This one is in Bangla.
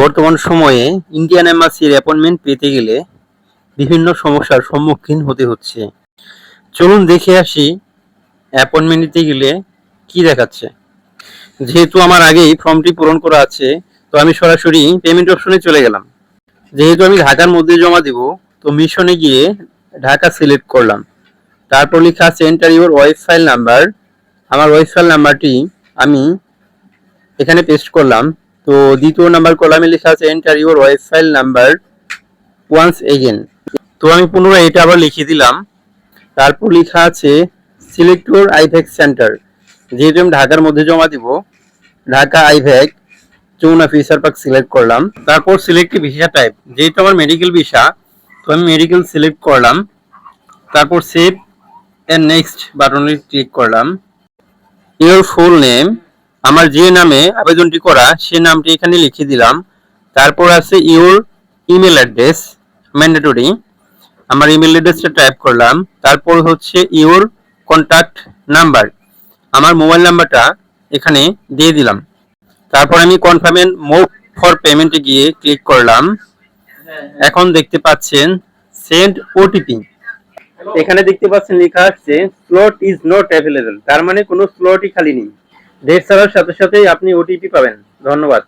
বর্তমান সময়ে ইন্ডিয়ান এম্বাসির অ্যাপয়েন্টমেন্ট পেতে গেলে বিভিন্ন সমস্যার সম্মুখীন হতে হচ্ছে। চলুন দেখে আসি অ্যাপয়েন্টমেন্ট নিতে গেলে কি দেখাচ্ছে। যেহেতু আমার আগেই ফর্মটি পূরণ করা আছে, তো আমি সরাসরি পেমেন্ট অপশনে চলে গেলাম। যেহেতু আমি ঢাকার মধ্যে জমা দিব, তো মিশনে গিয়ে ঢাকা সিলেক্ট করলাম। তারপর লেখা আছে enter your web file number আমার ওয়েব ফাইল নাম্বারটি আমি এখানে পেস্ট করলাম। তো দ্বিতীয় নাম্বার কলামে লেখা আছে enter your web number once again তো আমি পুনরায় এটা আবার লিখে দিলাম। তারপর লেখা আছে সিলেক্ট ইউর আইভ্যাক সেন্টার যেহেতু আমি ঢাকার মধ্যে জমা দিব, ঢাকা আইভ্যাক চৌনা ফিসার পার্ক সিলেক্ট করলাম। তারপর সিলেক্ট ভিসা টাইপ যেহেতু আমার মেডিকেল ভিসা তো আমি মেডিকেল সিলেক্ট করলাম। তারপর সেভ এন্ড নেক্সট বাটনে ক্লিক করলাম। ইওর ফুল নেম আমার যে নামে আবেদনটি করা, সে নামটি এখানে লিখে দিলাম। তারপর আছে ইওর ইমেল অ্যাড্রেস, ম্যান্ডেটরি। আমার ইমেল অ্যাড্রেসটা টাইপ করলাম। তারপর হচ্ছে ইউর কন্ট্যাক্ট নাম্বার। আমার মোবাইল নাম্বারটা এখানে দিয়ে দিলাম। তারপর আমি কনফার্মেন্ট মুভ ফর পেমেন্টে গিয়ে ক্লিক করলাম। এখন দেখতে পাচ্ছেন সেন্ড ওটিপি এখানে দেখতে পাচ্ছেন লেখা আসছে স্লট ইজ নট অ্যাভেলেবেল তার মানে কোনো স্লটই খালি নেই। ডেট ছাড়ার সাথে সাথেই আপনি ওটিপি পাবেন। ধন্যবাদ।